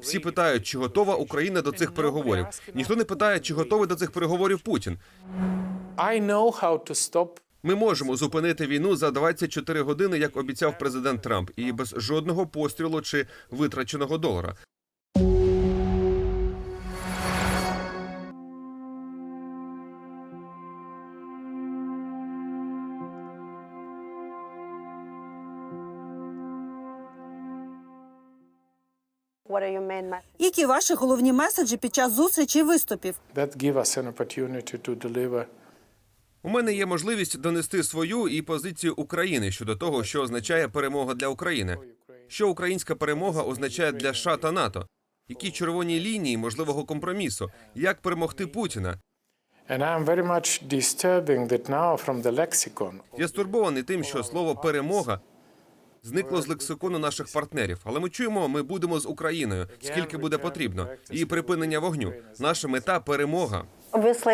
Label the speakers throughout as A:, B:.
A: Всі питають, чи готова Україна до цих переговорів. Ніхто не питає, чи готовий до цих переговорів Путін. Ми можемо зупинити війну за 24 години, як обіцяв президент Трамп, і без жодного пострілу чи витраченого долара.
B: Які ваші головні меседжі під час зустрічі і виступів?
C: that give us an opportunity to deliver
A: У мене є можливість донести свою і позицію України щодо того, що означає перемога для України. Що українська перемога означає для США та НАТО? Які червоні лінії можливого компромісу? Як перемогти Путіна?
C: And I'm very much disturbing that now from the lexicon.
A: Я стурбований тим, що слово перемога зникло з лексикону наших партнерів. Але ми чуємо, ми будемо з Україною, скільки буде потрібно, і припинення вогню. Наша мета перемога.
D: Ask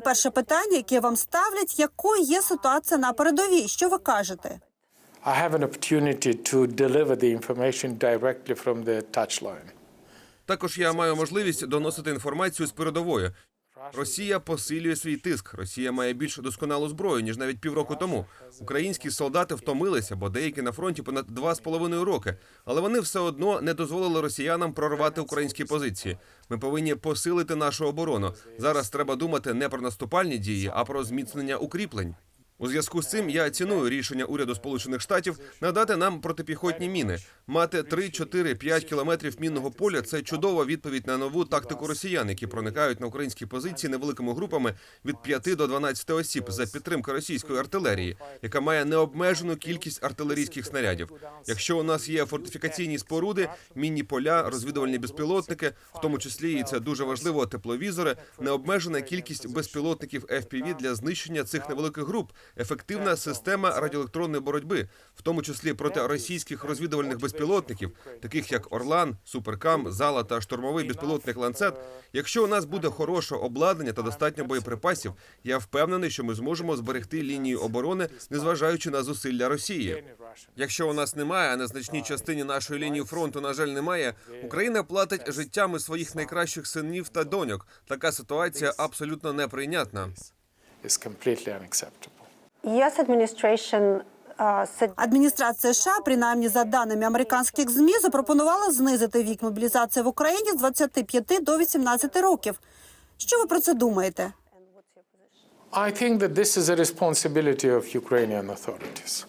B: перше питання, яке вам ставлять, якою є ситуація на передовій? Що ви кажете?
C: I have an opportunity to deliver the information directly from the touchline.
A: Також я маю можливість доносити інформацію з передової. Росія посилює свій тиск. Росія має більш досконалу зброю ніж навіть півроку тому. Українські солдати втомилися, бо деякі на фронті понад два з половиною роки. Але вони все одно не дозволили росіянам прорвати українські позиції. Ми повинні посилити нашу оборону. Зараз треба думати не про наступальні дії, а про зміцнення укріплень. У зв'язку з цим я ціную рішення уряду Сполучених Штатів надати нам протипіхотні міни. Мати 3, 4, 5 кілометрів мінного поля це чудова відповідь на нову тактику росіян, які проникають на українські позиції невеликими групами від 5 до 12 осіб за підтримки російської артилерії, яка має необмежену кількість артилерійських снарядів. Якщо у нас є фортифікаційні споруди, мінні поля, розвідувальні безпілотники, в тому числі і це дуже важливо, тепловізори, необмежена кількість безпілотників FPV для знищення цих невеликих груп, ефективна система радіоелектронної боротьби, в тому числі проти російських розвідувальних безпілотників, таких як Орлан, Суперкам, Зала та штурмовий безпілотник Ланцет. Якщо у нас буде хороше обладнання та достатньо боєприпасів, я впевнений, що ми зможемо зберегти лінію оборони, незважаючи на зусилля Росії. Якщо у нас немає, а на значній частині нашої лінії фронту, на жаль, немає, Україна платить життями своїх найкращих синів та доньок. Така ситуація абсолютно неприйнятна.
D: Uh,
B: Адміністрація США, принаймні за даними американських змі, запропонувала знизити вік мобілізації в Україні з 25 до 18 років. Що ви про це думаєте?
C: I think that this is a responsibility of Ukrainian authorities.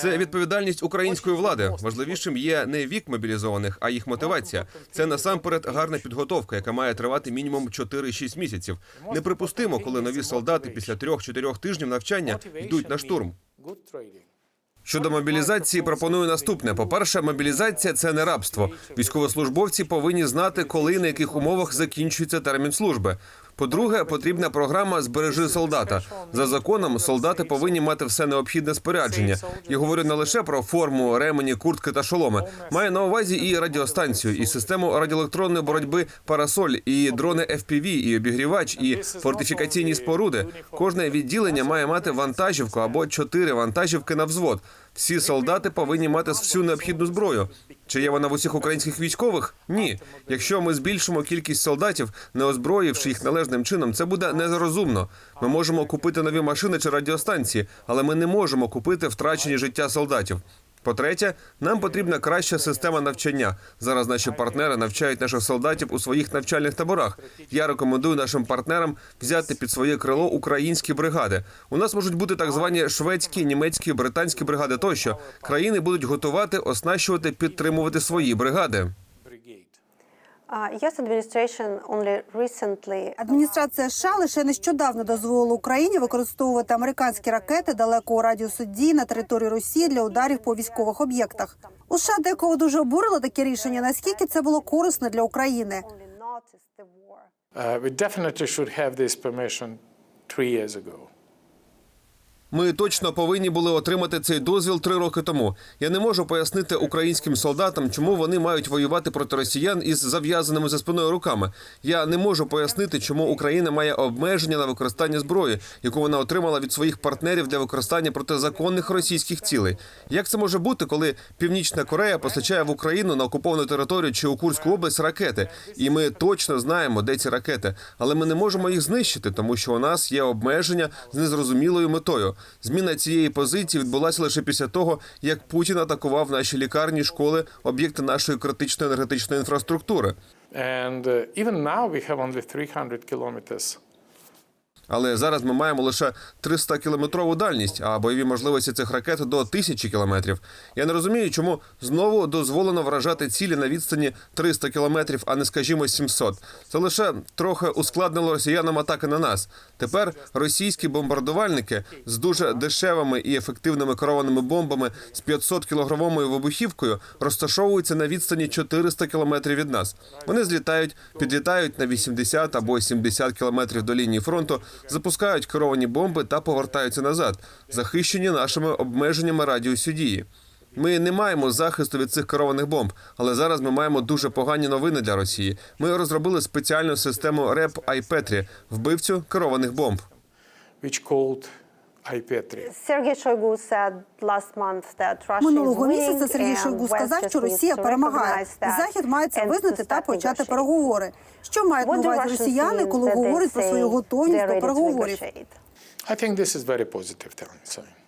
A: Це відповідальність української влади. Важливішим є не вік мобілізованих, а їх мотивація. Це насамперед гарна підготовка, яка має тривати мінімум 4-6 місяців. Неприпустимо, коли нові солдати після 3-4 тижнів навчання йдуть на штурм. Щодо мобілізації, пропоную наступне: по-перше, мобілізація це не рабство. Військовослужбовці повинні знати, коли і на яких умовах закінчується термін служби. По-друге, потрібна програма Збережи солдата. За законом солдати повинні мати все необхідне спорядження. Я говорю не лише про форму, ремені, куртки та шоломи. Маю на увазі і радіостанцію, і систему радіоелектронної боротьби Парасоль, і дрони FPV, і обігрівач, і фортифікаційні споруди. Кожне відділення має мати вантажівку або чотири вантажівки на взвод. Всі солдати повинні мати всю необхідну зброю. Чи є вона в усіх українських військових? Ні. Якщо ми збільшимо кількість солдатів, не озброївши їх належним чином, це буде незрозумно. Ми можемо купити нові машини чи радіостанції, але ми не можемо купити втрачені життя солдатів. По-третє, нам потрібна краща система навчання. Зараз наші партнери навчають наших солдатів у своїх навчальних таборах. Я рекомендую нашим партнерам взяти під своє крило українські бригади. У нас можуть бути так звані шведські, німецькі, британські бригади. Тощо країни будуть готувати, оснащувати, підтримувати свої бригади.
B: Адміністрація США лише нещодавно дозволила Україні використовувати американські ракети далекого радіусу дії на території Росії для ударів по військових об'єктах. У США декого дуже обурило таке рішення. Наскільки це було корисно для України?
C: Uh, we definitely should have this permission three years ago.
A: Ми точно повинні були отримати цей дозвіл три роки тому. Я не можу пояснити українським солдатам, чому вони мають воювати проти росіян із зав'язаними за спиною руками. Я не можу пояснити, чому Україна має обмеження на використання зброї, яку вона отримала від своїх партнерів для використання проти законних російських цілей. Як це може бути, коли Північна Корея постачає в Україну на окуповану територію чи у Курську область ракети? І ми точно знаємо, де ці ракети, але ми не можемо їх знищити, тому що у нас є обмеження з незрозумілою метою. Зміна цієї позиції відбулася лише після того, як Путін атакував наші лікарні, школи, об'єкти нашої критичної енергетичної інфраструктури.
C: And uh, even now we have only 300 kilometers.
A: Але зараз ми маємо лише 300 кілометрову дальність, а бойові можливості цих ракет до 1000 кілометрів. Я не розумію, чому знову дозволено вражати цілі на відстані 300 кілометрів, а не скажімо 700. Це лише трохи ускладнило росіянам атаки на нас. Тепер російські бомбардувальники з дуже дешевими і ефективними керованими бомбами з 500 кілограмовою вибухівкою розташовуються на відстані 400 кілометрів від нас. Вони злітають, підлітають на 80 або 70 кілометрів до лінії фронту, запускають керовані бомби та повертаються назад, захищені нашими обмеженнями радіусу дії. Ми не маємо захисту від цих керованих бомб, але зараз ми маємо дуже погані новини для Росії. Ми розробили спеціальну систему РЕП Айпетрі вбивцю керованих бомб.
D: That Russia
B: Минулого
D: is winning
B: місяця Сергій
D: and
B: Шойгу сказав, що Росія перемагає. Захід має це визнати та почати переговори. Що мають на
D: What do
B: увазі
D: Russians
B: росіяни, коли
D: that they
B: говорять про свою готовність до переговорів?
C: I think this is very positive sign.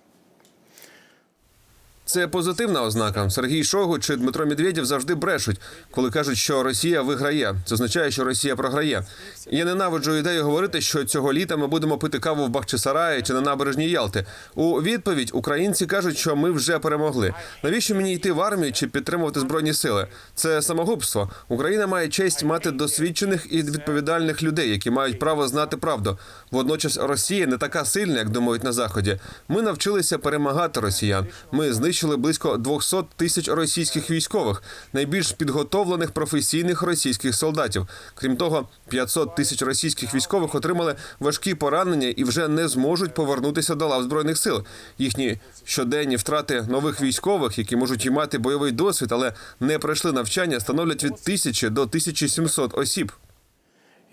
A: Це позитивна ознака. Сергій Шойгу чи Дмитро Медведєв завжди брешуть, коли кажуть, що Росія виграє. Це означає, що Росія програє. Я ненавиджу ідею говорити, що цього літа ми будемо пити каву в Бахчисараї чи на набережній Ялти. У відповідь українці кажуть, що ми вже перемогли. Навіщо мені йти в армію чи підтримувати збройні сили? Це самогубство. Україна має честь мати досвідчених і відповідальних людей, які мають право знати правду. Водночас Росія не така сильна, як думають на заході. Ми навчилися перемагати росіян. Ми знищили близько 200 тисяч російських військових, найбільш підготовлених професійних російських солдатів. Крім того, 500 тисяч російських військових отримали важкі поранення і вже не зможуть повернутися до лав збройних сил. Їхні щоденні втрати нових військових, які можуть і мати бойовий досвід, але не пройшли навчання, становлять від 1000 до 1700 осіб.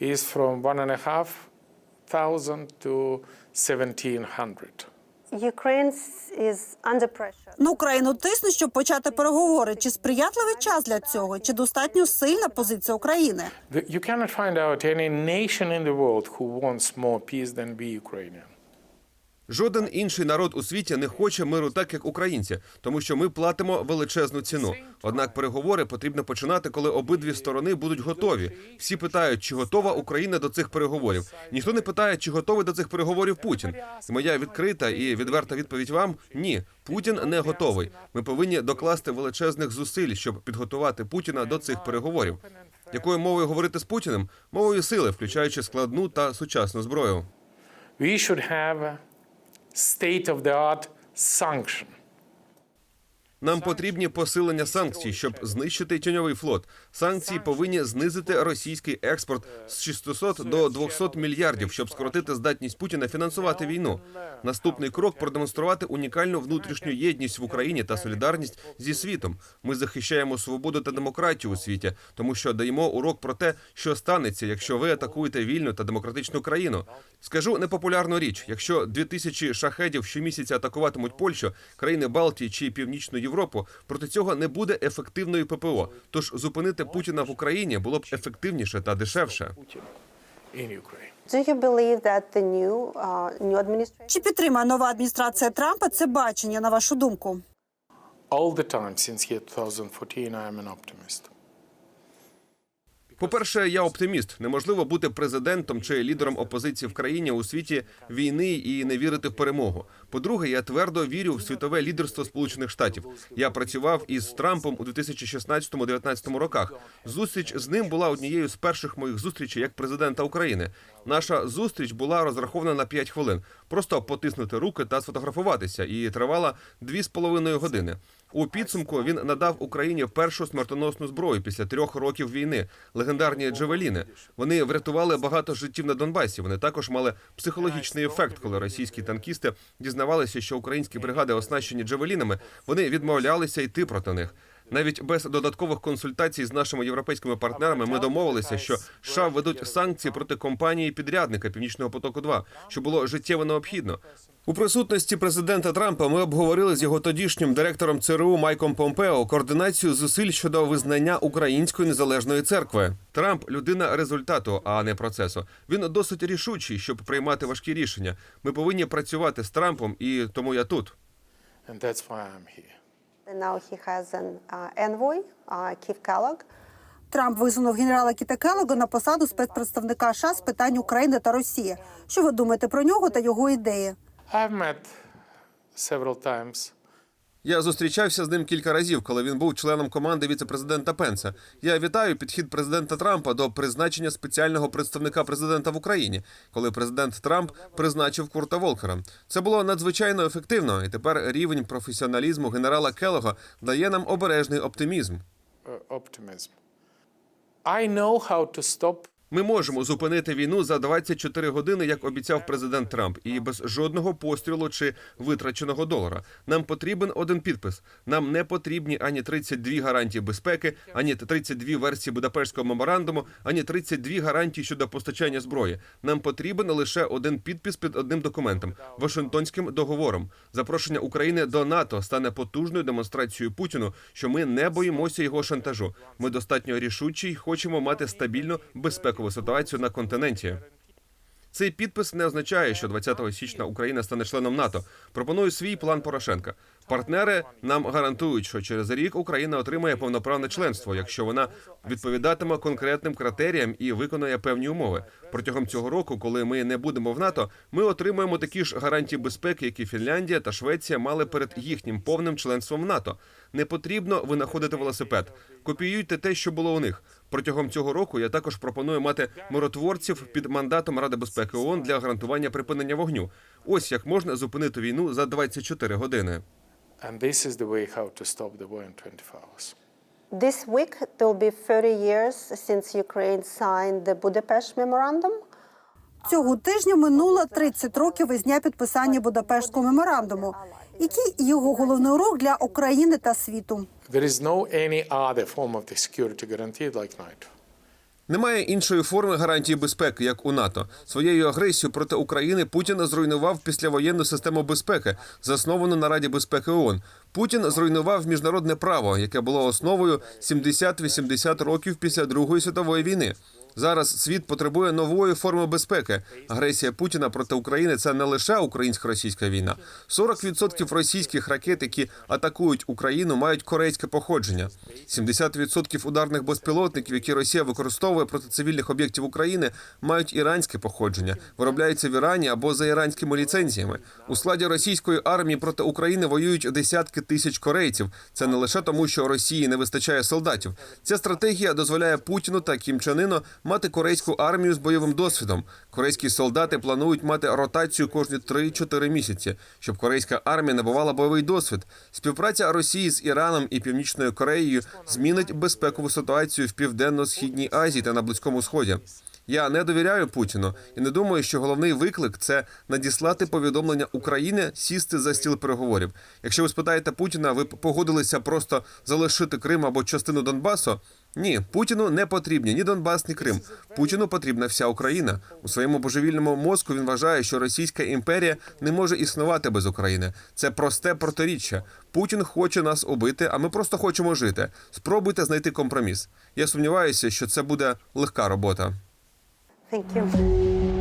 C: Is from thousand to 1700.
D: Ukraine is under pressure.
B: На Україну тисне, щоб почати переговори. Чи сприятливий час для цього? Чи достатньо сильна позиція України?
C: You cannot find out any nation in the world who wants more peace than we Ukrainian.
A: Жоден інший народ у світі не хоче миру так, як українці, тому що ми платимо величезну ціну. Однак переговори потрібно починати, коли обидві сторони будуть готові. Всі питають, чи готова Україна до цих переговорів. Ніхто не питає, чи готовий до цих переговорів Путін. Моя відкрита і відверта відповідь вам ні. Путін не готовий. Ми повинні докласти величезних зусиль, щоб підготувати Путіна до цих переговорів. Якою мовою говорити з Путіним? Мовою сили, включаючи складну та сучасну зброю.
C: state of the art sanction.
A: Нам потрібні посилення санкцій, щоб знищити тіньовий флот. Санкції повинні знизити російський експорт з 600 до 200 мільярдів, щоб скоротити здатність Путіна фінансувати війну. Наступний крок продемонструвати унікальну внутрішню єдність в Україні та солідарність зі світом. Ми захищаємо свободу та демократію у світі, тому що даємо урок про те, що станеться, якщо ви атакуєте вільну та демократичну країну. Скажу непопулярну річ: якщо 2000 шахедів щомісяця атакуватимуть Польщу, країни Балтії чи Північну Європу, проти цього не буде ефективної ППО. Тож зупинити Путіна в Україні було б ефективніше та дешевше.
D: uh,
B: Чи підтримає нова адміністрація Трампа це бачення на вашу думку?
C: All the time since year 2014, I am an optimist.
A: По-перше, я оптиміст. Неможливо бути президентом чи лідером опозиції в країні у світі війни і не вірити в перемогу. По-друге, я твердо вірю в світове лідерство Сполучених Штатів. Я працював із Трампом у 2016-2019 роках. Зустріч з ним була однією з перших моїх зустрічей як президента України. Наша зустріч була розрахована на 5 хвилин. Просто потиснути руки та сфотографуватися, і тривала дві з половиною години. У підсумку він надав Україні першу смертоносну зброю після трьох років війни легендарні джевеліни. Вони врятували багато життів на Донбасі. Вони також мали психологічний ефект, коли російські танкісти дізнавалися, що українські бригади оснащені джевелінами. Вони відмовлялися йти проти них. Навіть без додаткових консультацій з нашими європейськими партнерами ми домовилися, що США введуть санкції проти компанії підрядника Північного потоку 2 що було життєво необхідно. У присутності президента Трампа ми обговорили з його тодішнім директором ЦРУ Майком Помпео координацію зусиль щодо визнання української незалежної церкви. Трамп людина результату, а не процесу. Він досить рішучий, щоб приймати важкі рішення. Ми повинні працювати з Трампом, і тому я тут.
C: And that's why I'm here.
D: Now he has an uh, envoy, uh, Keith Kellogg.
B: Трамп висунув генерала Кіта Келлога на посаду спецпредставника США з питань України та Росії. Що ви думаєте про нього та його ідеї?
C: I've met several times.
A: Я зустрічався з ним кілька разів, коли він був членом команди віцепрезидента Пенса. Я вітаю підхід президента Трампа до призначення спеціального представника президента в Україні, коли президент Трамп призначив Курта Волкера. Це було надзвичайно ефективно, і тепер рівень професіоналізму генерала Келога дає нам обережний оптимізм.
C: uh, optimism. I know how to stop
A: Ми можемо зупинити війну за 24 години, як обіцяв президент Трамп, і без жодного пострілу чи витраченого долара. Нам потрібен один підпис. Нам не потрібні ані 32 гарантії безпеки, ані 32 версії Будапештського меморандуму, ані 32 гарантії щодо постачання зброї. Нам потрібен лише один підпис під одним документом Вашингтонським договором. Запрошення України до НАТО стане потужною демонстрацією Путіну, що ми не боїмося його шантажу. Ми достатньо рішучі й хочемо мати стабільну безпекову ситуацію на континенті. Цей підпис не означає, що 20 січня Україна стане членом НАТО. Пропоную свій план Порошенка. Партнери нам гарантують, що через рік Україна отримає повноправне членство, якщо вона відповідатиме конкретним критеріям і виконує певні умови. Протягом цього року, коли ми не будемо в НАТО, ми отримаємо такі ж гарантії безпеки, які Фінляндія та Швеція мали перед їхнім повним членством в НАТО. Не потрібно винаходити велосипед. Копіюйте те, що було у них. Протягом цього року я також пропоную мати миротворців під мандатом Ради безпеки ООН для гарантування припинення вогню. Ось як можна зупинити війну за 24 години.
C: And this is the way how to stop the war in 24 hours.
D: This week, there will be 30 years since Ukraine signed the Budapest Memorandum.
B: Цього тижня минуло 30 років із дня підписання Будапештського меморандуму. Який його головний урок для України та світу?
C: There is no any other form of the security guarantee like NATO.
A: Немає іншої форми гарантії безпеки, як у НАТО. Своєю агресією проти України Путін зруйнував післявоєнну систему безпеки, засновану на Раді безпеки ООН. Путін зруйнував міжнародне право, яке було основою 70-80 років після Другої світової війни. Зараз світ потребує нової форми безпеки. Агресія Путіна проти України це не лише українсько-російська війна. 40% російських ракет, які атакують Україну, мають корейське походження. 70% ударних безпілотників, які Росія використовує проти цивільних об'єктів України, мають іранське походження, виробляються в Ірані або за іранськими ліцензіями. У складі російської армії проти України воюють десятки тисяч корейців. Це не лише тому, що Росії не вистачає солдатів. Ця стратегія дозволяє Путіну та Кім Чен Іну мати корейську армію з бойовим досвідом. Корейські солдати планують мати ротацію кожні 3-4 місяці, щоб корейська армія набувала бойовий досвід. Співпраця Росії з Іраном і Північною Кореєю змінить безпекову ситуацію в південно-східній Азії та на Близькому Сході. Я не довіряю Путіну і не думаю, що головний виклик це надіслати повідомлення України сісти за стіл переговорів. Якщо ви спитаєте Путіна, ви погодилися просто залишити Крим або частину Донбасу? Ні, Путіну не потрібні ні Донбас, ні Крим. Путіну потрібна вся Україна. У своєму божевільному мозку він вважає, що Російська імперія не може існувати без України. Це просте протиріччя. Путін хоче нас убити, а ми просто хочемо жити. Спробуйте знайти компроміс. Я сумніваюся, що це буде легка робота.
D: Thank.